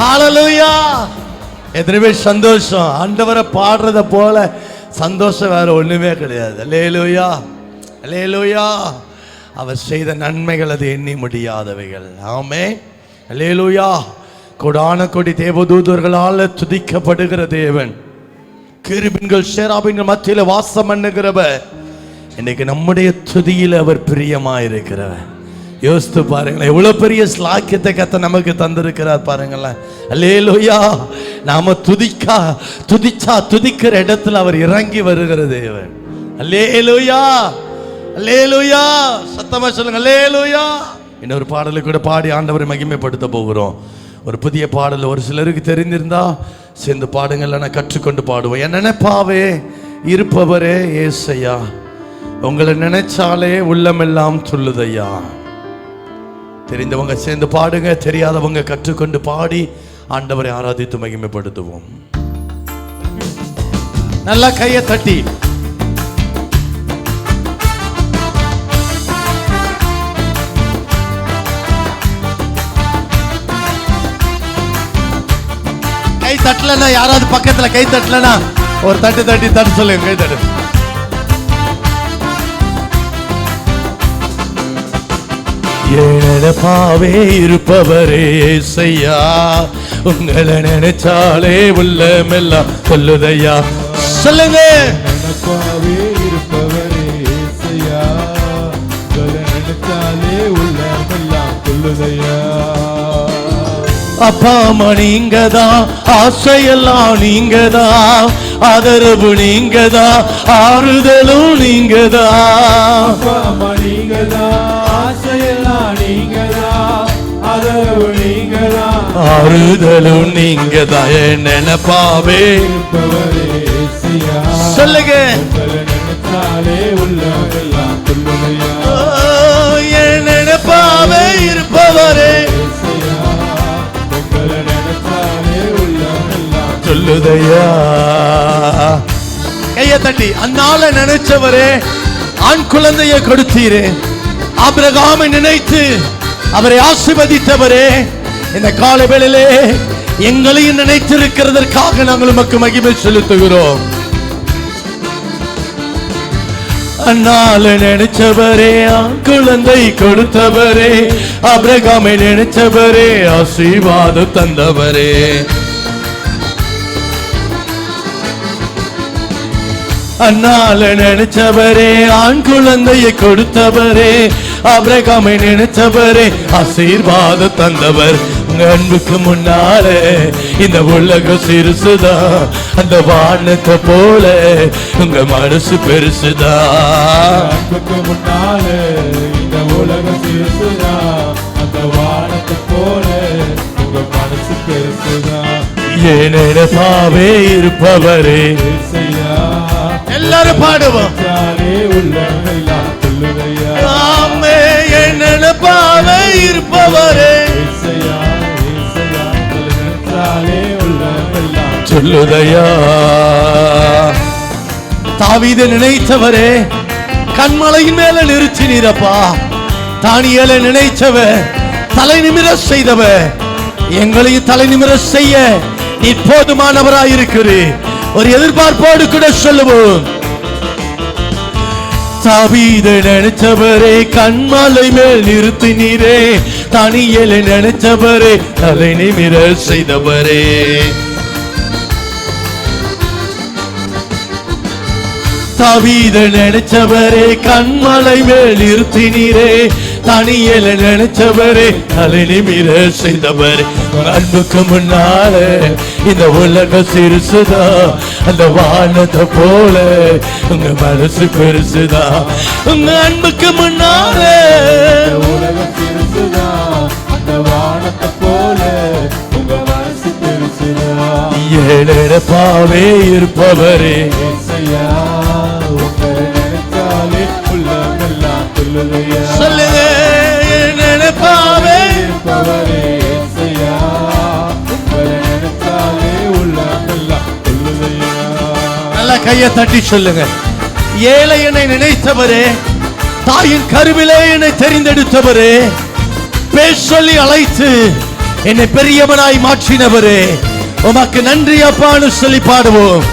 ஹalleluya எத்தனை பேர் சந்தோஷம்? ஆண்டவரை பாடுறத போல சந்தோஷம் வேற ஒண்ணுமே கிடையாது. அல்லேலூயா அல்லேலூயா அவர் செய்த நன்மைகள் அது எண்ணி முடியாதவைகள். ஆமே அல்லேலூயா கொடான கொடி தேவதூதர்களால் துதிக்கப்படுகிற தேவன். கிருபின்கள் சேராபின்கள் மத்தியில் வாசம் பண்ணுகிறவர். இன்னைக்கு நம்முடைய துதியில் அவர் பிரியமாயிருக்கிறவர். யோசித்து பாருங்களேன். எவ்வளோ பெரிய ஸ்லாக்கியத்தை கத்த நமக்கு தந்திருக்கிறார் பாருங்களேன். அல்லேலூயா. நாம துதிக்கா துதிச்சா துதிக்கிற இடத்துல அவர் இறங்கி வருகிற தேவன். அல்லேலூயா. அல்லேலூயா. சத்தமா சொல்லுங்க. அல்லேலூயா. இன்னொரு பாடலை கூட பாடி ஆண்டவரை மகிமைப்படுத்த போகிறோம். ஒரு புதிய பாடல் ஒரு சிலருக்கு தெரிந்திருந்தா சேர்ந்து பாடுங்கள் நான் கற்றுக்கொண்டு பாடுவோம் என் நினைப்பாவே இருப்பவரே ஏசையா. உங்களை நினைச்சாலே உள்ளமெல்லாம் சொல்லுதையா தெரிந்தவங்க சேர்ந்து பாடுங்க தெரியாதவங்க கற்றுக்கொண்டு பாடி ஆண்டவரை ஆராதித்து மகிமைப்படுத்துவோம். நல்லா கையை தட்டி. கை தட்டலன்னா யாராவது பக்கத்துல கை தட்டலனா ஒரு தட்டு தட்டி தட்டு சொல்லுங்க கை தட்டு. ஏழப்பாவே இருப்பவரே செய்யா உங்களை நினைச்சாலே உள்ளமெல்லாம் சொல்லுதையா. சொல்லுங்க. எனக்காவே இருப்பவரே உங்களை நினைச்சாலே உள்ளமெல்லாம் கொள்ளுதையா அப்பா அம்மா நீங்க தான் ஆசையெல்லாம் நீங்க தான் ஆதரவு நீங்க தான் ஆறுதலும் நீங்க தான் அப்பா அம்மா ஆதரவு நீங்கதான் ஆறுதலும் நீங்க தான் நினைப்பாவே. சொல்லுங்க. நினைப்பாவே இருப்பவரே. சொல்லுதையா. கைய தட்டி அந்நாள நினைச்சவரே ஆண் குழந்தைய கொடுத்தீரே. ஆபிரகாமை நினைத்து அவரை ஆசீர்வதித்தவரே இந்த கால வேளையிலே எங்களையும் நினைத்திருக்கிறதற்காக நாங்கள் உமக்கு மகிமை செலுத்துகிறோம். அண்ணால நினைச்சவரே குழந்தை கொடுத்தவரே அபிரகாமை நினைச்சவரே ஆசீர்வாதம் தந்தவரே. அண்ணால நினைச்சவரே ஆண் குழந்தையை கொடுத்தவரே அபிரகாமை நினைச்சவரே ஆசீர்வாத தந்தவர். உங்க அன்புக்கு முன்னாலே இந்த உலகம் சிறுசுதான் அந்த வானத்தை போல உங்க மனசு பெருசுதான் அன்புக்கு முன்னாலே இந்த உலகம் சிறுசுதான் அந்த வானத்தை போல உங்க மனசு பெருசுதான் நினைப்பாவே இருப்பவரே. எல்லாரும் பாடுவோம். ஆமே என் இருப்பவரே. சொல்லுதையா. தாவித நினைத்தவரே கண்மலையின் மேல நிறுத்தினீரப்பா தானியலை நினைச்சவ தலை நிமிர செய்தவ எங்களையும் தலை நிமிர செய்ய நீ போதுமானவராயிருக்கிறீர். ஒரு எதிர்பார்ப்போடு கூட சொல்லுவோம். தாவீதை நினைச்சவரே கண்மலை மேல் நிறுத்தினீரே. தனியலை நினைச்சவரே தலை நிமிர செய்தவரே. தாவீத நினைச்சவரே கண்மலை மேல் நிறுத்தினீரே தனியல நினைச்சவரே தலை நிமிர செய்தவர் அன்புக்கு முன்னாலே இந்த உலக சிறுசுதா அந்த வானத்தை போல உங்க மனசு பெருசுதா. உங்க அன்புக்கு முன்னாலே. உலகம் சிறுசுதான் அந்த வானத்தை போல உங்க மனசு பெருசுதான் ஏழப்பாவே இருப்பவரே. சொல்லுங்க நினைப்பாவே. உள்ளமெல்லாம் நல்ல கையை தட்டி சொல்லுங்க. ஏழை என்னை நினைத்தவரே தாயின் கருவிலே என்னை தெரிந்தெடுத்தவரே பேர் சொல்லி அழைத்து என்னை பெரியவனாய் மாற்றினவரே. உமக்கு நன்றி அப்பான்னு சொல்லி பாடுவோம்.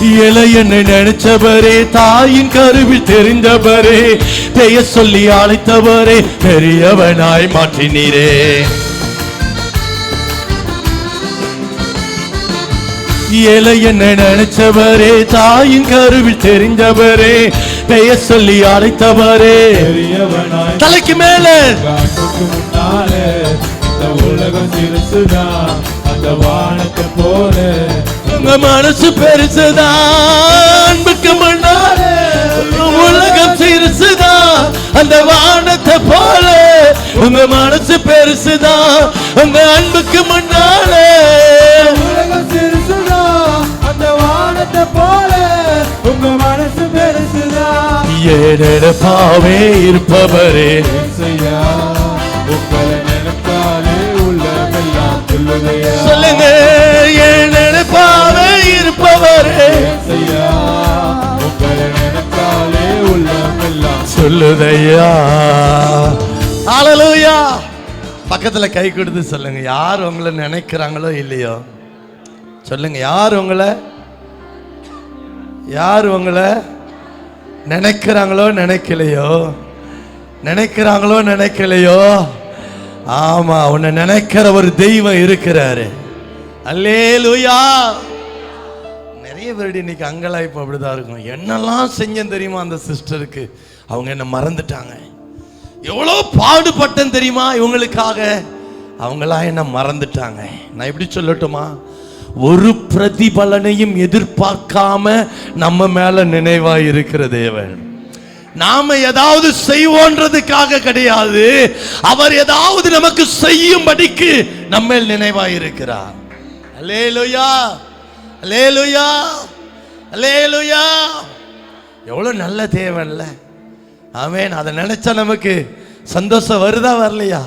இளையனை நினைச்சவரே தாயின் கருவில் தெரிந்தவரே பெயர் சொல்லி அழைத்தவரே பெரியவனாய் மாற்றினீரே. இளையனை நினைச்சவரே தாயின் கருவில் தெரிந்தவரே பெயர் சொல்லி அழைத்தவரே பெரியவனாய் தலைக்கு மேல. உலகம் சிறுசுதான் அந்த வானத்தை போல. உங்க மனசு பெருசுதான் அன்புக்கு முன்னாலே உலகம் சிறுசுதான் அந்த வானத்தை போல உங்க மனசு பெருசுதான் உங்க அன்புக்கு முன்னாலே உலகம் சிறுசுதான் அந்த வானத்தை போல உங்க மனசு பெருசுதான் ஏனெடுப்பாவே இருப்பவரே. உங்களை நினைத்தாலே உள்ளமெல்லாம் சொல்லுதையா? சொல்லுங்க. இருப்பவரே. உங்களை நினைத்தாலே உள்ளமெல்லாம் சொல்லுதையா. பக்கத்துல கை கொடுத்து சொல்லுங்க. யார் உங்களை நினைக்கிறாங்களோ இல்லையோ? சொல்லுங்க யார் உங்களை? யார் உங்களை நினைக்கிறாங்களோ நினைக்கலையோ? நினைக்கிறாங்களோ நினைக்கலையோ? ஆமா உன்னை நினைக்கிற ஒரு தெய்வம் இருக்கிறாரு. அல்லேலூயா. நிறைய பேருடைய இன்னைக்கு அங்கலாய்ப்பு அப்படிதான் இருக்கும் என்னெல்லாம் செஞ்சேன் தெரியுமா அந்த சிஸ்டருக்கு? அவங்க என்ன மறந்துட்டாங்க. எவ்வளோ பாடுபட்டேன் தெரியுமா இவங்களுக்காக? அவங்களாம் என்ன மறந்துட்டாங்க. நான் எப்படி சொல்லட்டுமா? ஒரு பிரதிபலனையும் எதிர்பார்க்காம நம்ம மேல நினைவா இருக்கிற தேவன். நாம ஏதாவது செய்வோன்றதுக்காக கிடையாது. அவர் ஏதாவது நமக்கு செய்யும்படிக்கு நம்ம நினைவா இருக்கிறார். அல்லேலூயா! லேலுயா லேலுயா எவ்வளோ நல்ல தேவன்ல. ஆமென். அதை நினைச்சா நமக்கு சந்தோஷம் வருதா வரலையா?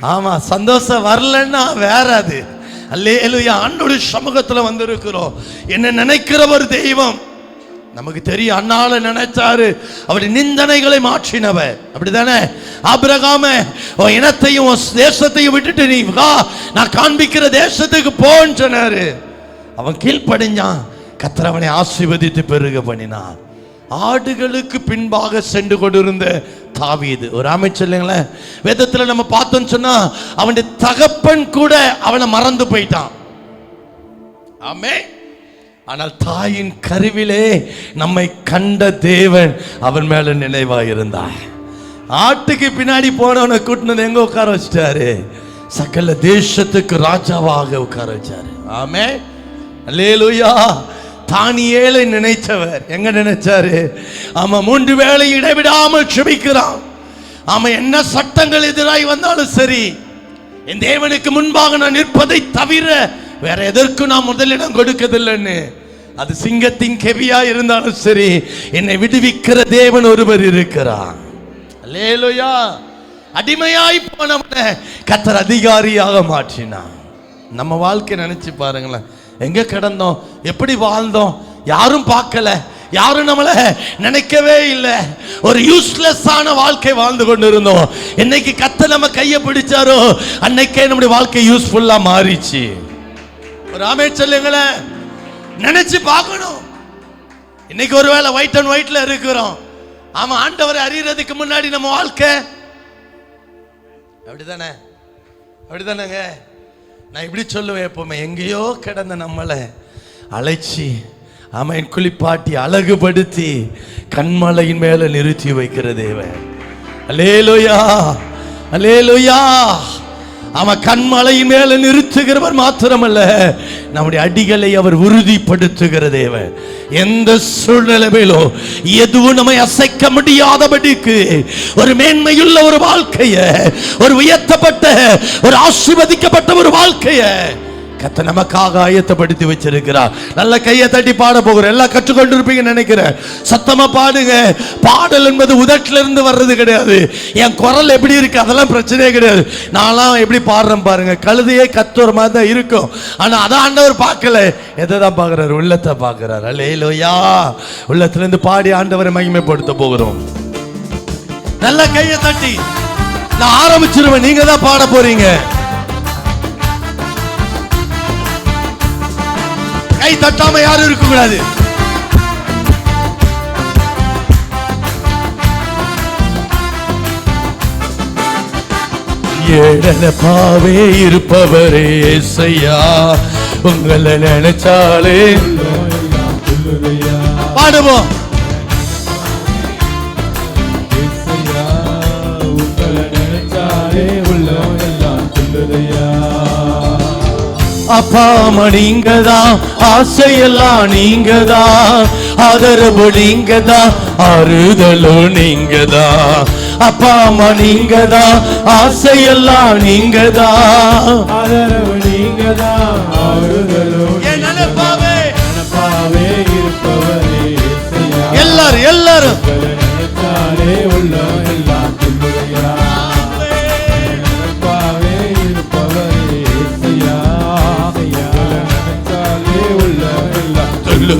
ஆமாம் சந்தோஷம் வரலன்னா வேற அது. அல்லேலுயா ஆண்டோடைய சமூகத்தில் வந்திருக்கிறோம். என்ன நினைக்கிற ஒரு தெய்வம். நமக்கு தெரியும் அண்ணால நினைச்சாரு. அவருடைய நிந்தனைகளை மாற்றினவர். அப்படிதானே ஆபிரகாம உன் இனத்தையும் உன் தேசத்தையும் விட்டுட்டு நீ வா. நான் காண்பிக்கிற தேசத்துக்கு போன்னு சொன்னாரு அவன் கீழ்ப்படைஞ்சான். கர்த்தர் அவனை ஆசீர்வதித்து பெருக பண்ணினான் ஆடுகளுக்கு பின்பாக சென்று கொண்டிருந்த தாவீது. ஒரு அமைச்சர் இல்லைங்களேன் வேதத்தில் நம்ம பார்த்தோம்னு சொன்னா அவனுடைய தகப்பன் கூட அவனை மறந்து போயிட்டான். ஆமே ஆனால் தாயின் கருவிலே நம்மை கண்ட தேவன் அவன் மேல நினைவாக இருந்தார். ஆட்டுக்கு பின்னாடி போனவனை கூட்டினது எங்க உட்கார வச்சிட்டாரு? சகல தேசத்துக்கு ராஜாவாக உட்கார வச்சாரு. ஆமே அல்லேலூயா. தானியேலை நினைச்சவர் எங்க நினைச்சாரு? ஆமா மூன்று வேளை இடைவிடாமல் செபிக்கிறான் ஆமா என்ன சட்டங்கள் எதிராய் வந்தாலும் சரி என் தேவனுக்கு முன்பாக நான் நிற்பதை தவிர வேற எதற்கும் நான் முதலிடம் கொடுக்கதில்லைன்னு அது சிங்கத்தின் கெவியா இருந்தாலும் சரி என்னை விடுவிக்கிற தேவன் ஒருவர் இருக்கிறார். அல்லேலூயா. அடிமையாய் போனவனை கத்தர் அதிகாரியாக மாற்றினான் நம்ம வாழ்க்கை நினைச்சு பாருங்களேன். எங்கே கிடந்தோம்? எப்படி வாழ்ந்தோம்? யாரும் பார்க்கல. யாரும் நம்மளை நினைக்கவே இல்லை. ஒரு யூஸ்லெஸ்ஸான வாழ்க்கை வாழ்ந்து கொண்டு இருந்தோம் என்னைக்கு கத்த நம்ம கையை பிடிச்சாரோ? அன்னைக்கே நம்முடைய வாழ்க்கை யூஸ்ஃபுல்லாக மாறிச்சு. ஒரு ஆமே சொல்லுங்களேன் நினைச்சு பார்க்கணும். இன்னைக்கு ஒருவேளை ஒயிட் அண்ட் ஒயிட்ல இருக்கிறோம். ஆமா ஆண்டவரை அறியறதுக்கு முன்னாடி நம்ம வாழ்க்கை அப்படிதானே? அப்படிதானேங்க. நான் இப்படி சொல்லுவேன் எப்பவுமே. எங்கேயோ கிடந்த நம்மளை அழைச்சி அவன் குளிப்பாட்டி அழகுபடுத்தி கண்மலையின் மேலே நிறுத்தி வைக்கிற தேவன். அலேலுயா அலேலுயா அவன் கண்மலை மேல நிறுத்துகிறவர் மாத்திரமல்ல நம்முடைய அடிகளை அவர் உறுதிப்படுத்துகிற தேவன். எந்த சூழ்நிலையிலோ எதுவும் நம்மை அசைக்க முடியாதபடிக்கு ஒரு மேன்மையுள்ள ஒரு வாழ்க்கைய ஒரு உயர்த்தப்பட்ட ஒரு ஆசிர்வதிக்கப்பட்ட ஒரு வாழ்க்கைய கத்த நமக்காக ஆயத்தப்படுத்தி வச்சிருக்கிறார். நல்ல கையை தட்டி பாட போகிறோம். எல்லாம் கற்றுக்கொண்டு இருப்பீங்கன்னு நினைக்கிறேன். சத்தமா பாடுங்க. பாடல் என்பது உதட்டில இருந்து வர்றது கிடையாது. என் குரல் எப்படி இருக்கு? அதெல்லாம் பிரச்சனையே கிடையாது. நான்லாம் எப்படி பாடுறேன் பாருங்க. கழுதையே கத்துற மாதிரி தான் இருக்கும். ஆனா அதான் ஆண்டவர் பார்க்கல. எதை தான் பார்க்கறாரு? உள்ளத்தை பார்க்கறாரு. அல்லேலூயா. உள்ளத்துல இருந்து பாடி ஆண்டவரை மகிமைப்படுத்த போகிறோம். நல்ல கையை தட்டி. நான் ஆரம்பிச்சிருவேன். நீங்க தான் பாட போறீங்க. கை தட்டாம யாரும் இருக்க கூடாது. பாவே இருப்பவரே ஏசையா உங்களை நினைச்சாலே பாடுவோம். அப்பா அம்மா நீங்க தான் ஆசையெல்லாம் நீங்க தான் ஆதரவு நீங்க தான் ஆறுதலும் நீங்க தான் அப்பா அம்மா நீங்க தான் ஆசையெல்லாம் நீங்க தான் ஆதரவு நீங்க தான் ஆறுதல்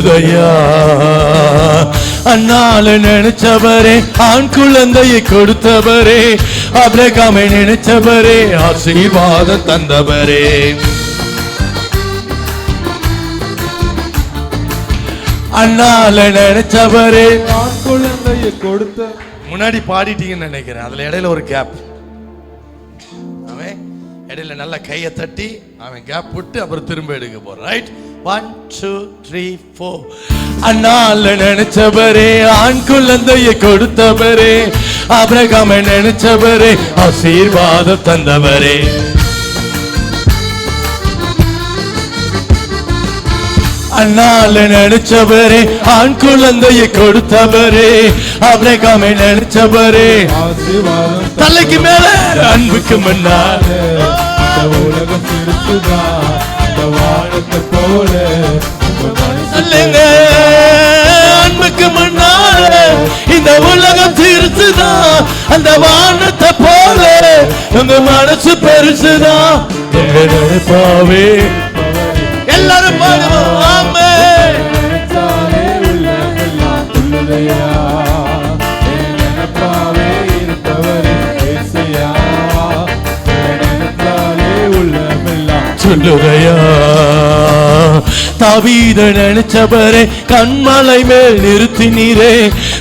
சொல்லுதையா அண்ணால நினைச்சவரே ஆண் குழந்தையை கொடுத்தவரே அபிரகாமை நினைச்சவரே ஆசீர்வாதம் தந்தவரே. அண்ணால நினைச்சவரே ஆண் குழந்தையை கொடுத்த முன்னாடி பாடிட்டீங்கன்னு நினைக்கிறேன். அதுல இடையில ஒரு கேப் அவன் இடையில நல்லா கையை தட்டி அவன் கேப் விட்டு அப்புறம் திரும்ப எடுக்க போறான். Right one two three four அண்ணால நினைச்சவரே ஆண் குழந்தையை கொடுத்தவரே அபிரகாம நினைச்சவரே ஆசீர்வாதம் தந்தவரே. அண்ணால நினைச்சவரே ஆண் குழந்தையை கொடுத்தவரே அபிரகாம நினைச்சவரே. தலைக்கு மேல அன்புக்கு முன்னால். உலகம் சிரிச்சுதான் இந்த உலகம் சிரிச்சுதான் அந்த வானத்தை போல உங்க மனசு பெருசுதான் நினைப்பாவே எல்லாரும் பாடுவோம் ஆமே. சொல்லுகையா. தாவீத நினைச்சவரே கண்மலை மேல் நிறுத்தினீரே.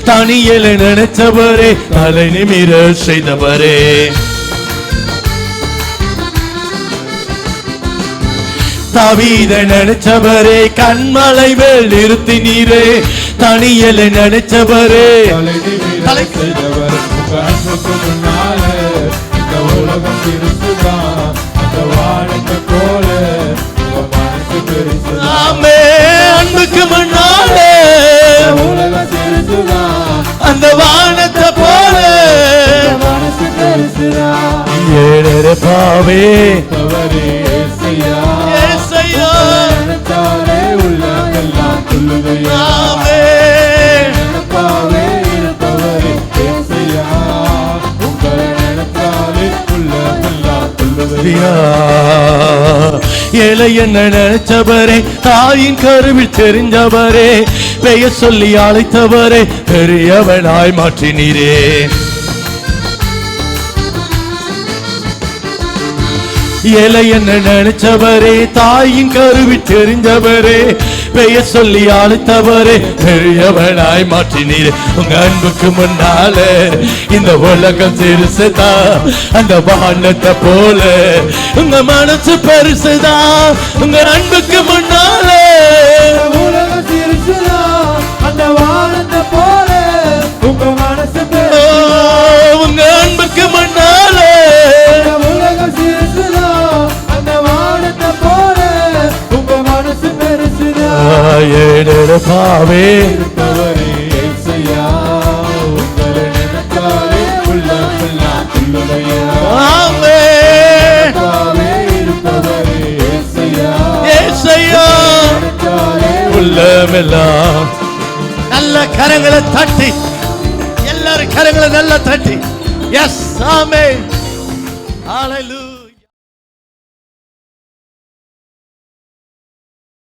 தனியல நினைச்சவரே தலை நிமிர செய்தவரே. தாவீத நினைச்சவரே கண்மலை மேல் நிறுத்தினீரே. தனியல நினைச்சவரே தலை ஏழரை பாவே தவறே இயேசுயா. ஏசையா. நினைத்தாலே உள்ளமெல்லாம் துள்ளுதையா. நினைப்பாவே இருப்பவரே இயேசுயா. உங்களை நினைத்தாலே துள்ளுதையா. என்ன நினைச்சவரே தாயின் கருவில் தெரிஞ்சவரே பெயர் சொல்லி அழைத்தவரே பெரியவனாய் மாற்றினீரே ஏழை என்ன நினைச்சவரே தாயின் கருவில் தெரிஞ்சவரே பெயர் சொல்லி அழைத்தவரே பெரியவனாய் மாற்றினீரே. உங்க அன்புக்கு முன்னால இந்த உலகம் சிறுசுதா அந்த வானத்தை போல. உங்க மனசு பெருசுதா உங்க அன்புக்கு முன்னால. உலகம் அந்த வானத்தை போல. உங்க மனசு. உங்க நினைத்தாலே உள்ளமெல்லாம் நல்ல கரங்களை தட்டி எல்லாரும் கரங்களை நல்லா தட்டி. எஸ் ஆமே.